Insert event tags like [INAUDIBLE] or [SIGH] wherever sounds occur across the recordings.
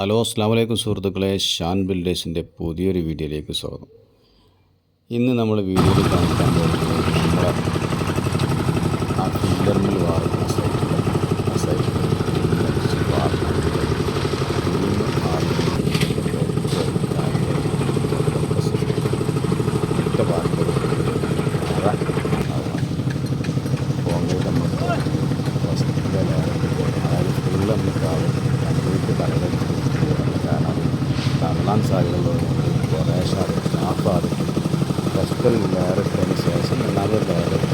Hello അസ്സാം വലൈക്കും സുഹൃത്തുക്കളെ. ഷാൻ ബിൽഡേഴ്സിന്റെ പുതിയൊരു വീഡിയോയിലേക്ക് സ്വാഗതം. ഇന്ന് നമ്മൾ വീഡിയോയിൽ കാണിക്കാൻ പോകുന്നത് തള്ളാൻ സാധ്യതയുള്ളതുകൊണ്ട് കുറേശ്ശെ അത് ഹാഫാകും ഫസ്റ്റ് ലെയർ ഇട്ടതിന് ശേഷം രണ്ടാമത് ലെയർ [LAUGHS]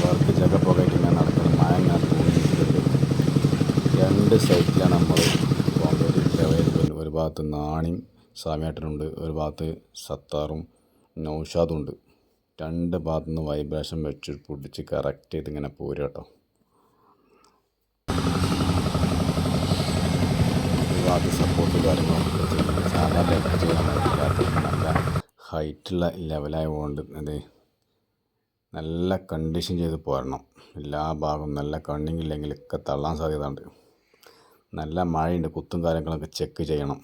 വർക്ക് ജഗ പോകായിട്ട് ഞാൻ നടക്കുന്നത് മഴ ഞാൻ തോന്നിയിട്ടുണ്ട്. രണ്ട് സൈറ്റിലാണ് നമ്മൾ കോൺക്രീറ്റ് അവൈലബിൾ ഒരു ഭാഗത്ത് നാണിയും സാമ്യാട്ടനുണ്ട് ഒരു ഭാഗത്ത് സത്താറും നൗഷാദും ഉണ്ട്. രണ്ട് ഭാഗത്തു നിന്ന് വൈബ്രേഷൻ വെച്ച് പൊടിച്ച് കറക്റ്റ് ചെയ്ത് ഇങ്ങനെ പോരും കേട്ടോ. ഭാഗത്ത് സപ്പോർട്ട് കാര്യങ്ങളൊക്കെ ചെയ്യുന്നത് സാധാരണ ഒക്കെ ചെയ്യാൻ പറ്റില്ല നല്ല ഹൈറ്റുള്ള ലെവലായതുകൊണ്ട് അത് നല്ല കണ്ടീഷൻ ചെയ്ത് പോരണം. എല്ലാ ഭാഗവും നല്ല കണ്ണിങ് ഇല്ലെങ്കിൽ ഒക്കെ തള്ളാൻ സാധ്യത ഉണ്ട് നല്ല മഴയുണ്ട് കുത്തും കാര്യങ്ങളൊക്കെ ചെക്ക് ചെയ്യണം.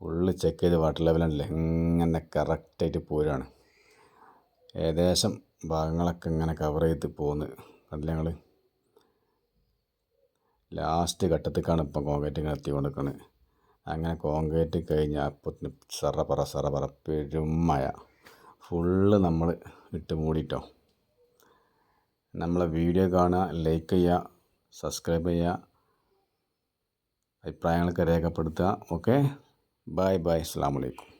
ഫുള്ള് ചെക്ക് ചെയ്ത് വാട്ടർ ലെവലുണ്ടല്ലേ ഇങ്ങനെ കറക്റ്റായിട്ട് പോരാണ് ഏകദേശം ഭാഗങ്ങളൊക്കെ ഇങ്ങനെ കവർ ചെയ്ത് പോകുന്നത് കണ്ടില്ല ഞങ്ങൾ ലാസ്റ്റ് ഘട്ടത്തേക്കാണ് ഇപ്പം കോൺക്രീറ്റ് ഇങ്ങനെ എത്തിക്കൊണ്ടിരിക്കുന്നത് അങ്ങനെ കോൺക്രീറ്റ് കഴിഞ്ഞാൽ അപ്പത്തിന് സറപ്പറ സറപ്പറ പെരുമയ ഫുള്ള് നമ്മൾ ഇട്ട് മൂടിയിട്ടോ നമ്മളെ വീഡിയോ കാണുക ലൈക്ക് ചെയ്യുക സബ്സ്ക്രൈബ് ചെയ്യുക അഭിപ്രായങ്ങളൊക്കെ രേഖപ്പെടുത്തുക. ഓക്കെ ബായ് ബായ് അസ്സാം വലൈക്കും